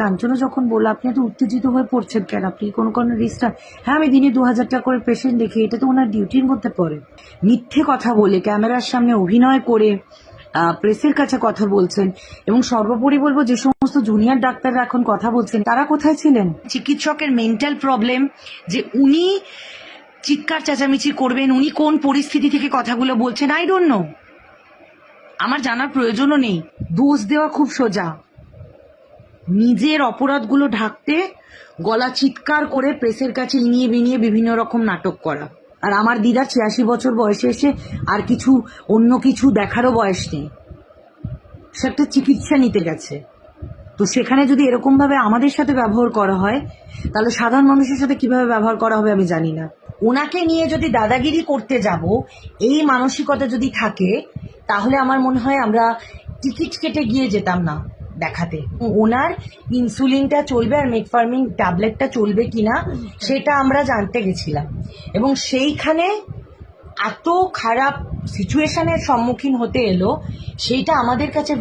কাঞ্চনা যখন বলল আপনি এত উত্তেজিত হয়ে পড়ছেন কেন? আপনি কোনো কোনো রিস্টার হ্যাঁ আমি দিনে দু হাজার টাকা করে পেশেন্ট দেখি এটা তো ওনার ডিউটির মধ্যে পড়ে। মিথ্যে কথা বলে ক্যামেরার সামনে অভিনয় করে প্রেসের কাছে কথা বলছেন এবং সর্বোপরি বলব যে সমস্ত জুনিয়র ডাক্তাররা এখন কথা বলছেন তারা কোথায় ছিলেন? চিকিৎসকের মেন্টাল প্রবলেম যে উনি চিৎকার চেঁচামেচি করবেন উনি কোন পরিস্থিতি থেকে কথাগুলো বলছেন আই ডোন্ট নো আমার জানার প্রয়োজনও নেই। দোষ দেওয়া খুব সোজা। নিজের অপরাধগুলো ঢাকতে গলা চিৎকার করে প্রেসের কাছে ইনিয়ে বিনিয়ে বিভিন্ন রকম নাটক করা। আর আমার দিদা ছিয়াশি বছর বয়সে এসে আর কিছু, অন্য কিছু দেখারও বয়স নেই। সে একটা চিকিৎসা নিতে গেছে। তো সেখানে যদি এরকম ভাবে আমাদের সাথে ব্যবহার করা হয়, তাহলে সাধারণ মানুষের সাথে কীভাবে ব্যবহার করা হবে আমি জানি না। ওনাকে নিয়ে যদি দাদাগিরি করতে যাব, এই মানসিকতা যদি থাকে, তাহলে আমার মনে হয় আমরা টিকিট কেটে গিয়ে যেতাম না। দেখাতে। ওনার ইনসুলিনটা চলবে আর মেটফার্মিং ট্যাবলেটটা চলবে কিনা, সেটা আমরা জানতে গেছিলাম। এবং সেইখানে এত খারাপ সিচুয়েশানের সম্মুখীন হতে এলো, সেইটা আমাদের কাছে